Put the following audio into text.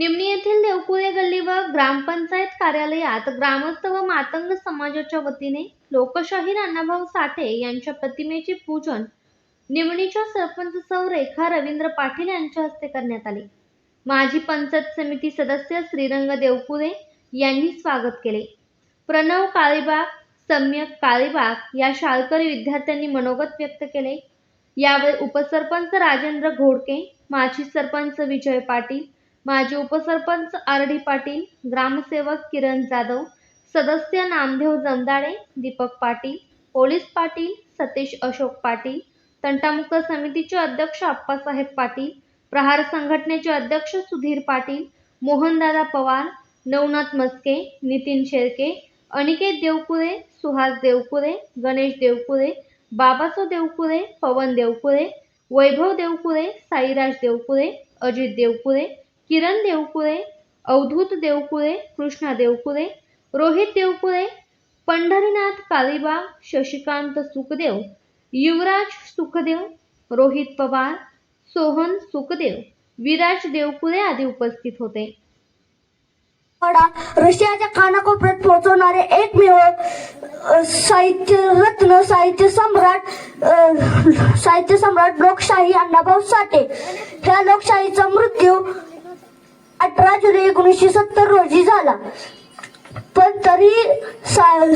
निमणी येथील देवपुळे गल्ली व ग्रामपंचायत कार्यालयात ग्रामस्थ व मातंग समाजाच्या वतीने लोकशाहीर अण्णाभाऊ साठे यांच्या प्रतिमेचे पूजन निमणीच्या सरपंच सौ रेखा रवींद्र पाटील यांच्या हस्ते करण्यात आले. माजी पंचायत समिती सदस्य श्रीरंग देवकुळे यांनी स्वागत केले. प्रणव काळीबाग सम्यक काळीबाग या शाळकरी विद्यार्थ्यांनी मनोगत व्यक्त केले. यावेळी उपसरपंच राजेंद्र घोडके माजी सरपंच विजय पाटील माजी उपसरपंच आर डी पाटील ग्रामसेवक किरण जाधव सदस्य नामदेव जमदाळे दीपक पाटील पोलीस पाटील सतीश अशोक पाटील तंटामुक्त समितीचे अध्यक्ष आप्पासाहेब पाटील प्रहार संघटनेचे अध्यक्ष सुधीर पाटील मोहनदादा पवार नवनाथ मस्के नितीन शेळके अनिकेत देवकुरे सुहास देवकुरे गणेश देवकुरे बाबासो देवकुरे पवन देवकुरे वैभव देवकुरे साईराज देवकुरे अजित देवकुरे किरण देवकुळे अवधूत देवकुळे कृष्णा देवकुळे रोहित देवकुळे पंढरीनाथ कालिबा शशिकांत सुखदेव युवराज सुखदेव रोहित पवार सोहन सुखदेव विराज देवकुळे आदी उपस्थित होते. रशियाच्या कानाकोपऱ्यात पोहोचवणारे एकमेव साहित्य रत्न साहित्य सम्राट साहित्य सम्राट लोकशाही अण्णाभाऊ साठे. ह्या लोकशाहीचा मृत्यू अठरा जुलै एकोणीसशे सत्तर रोजी झाला. पण तरी सा-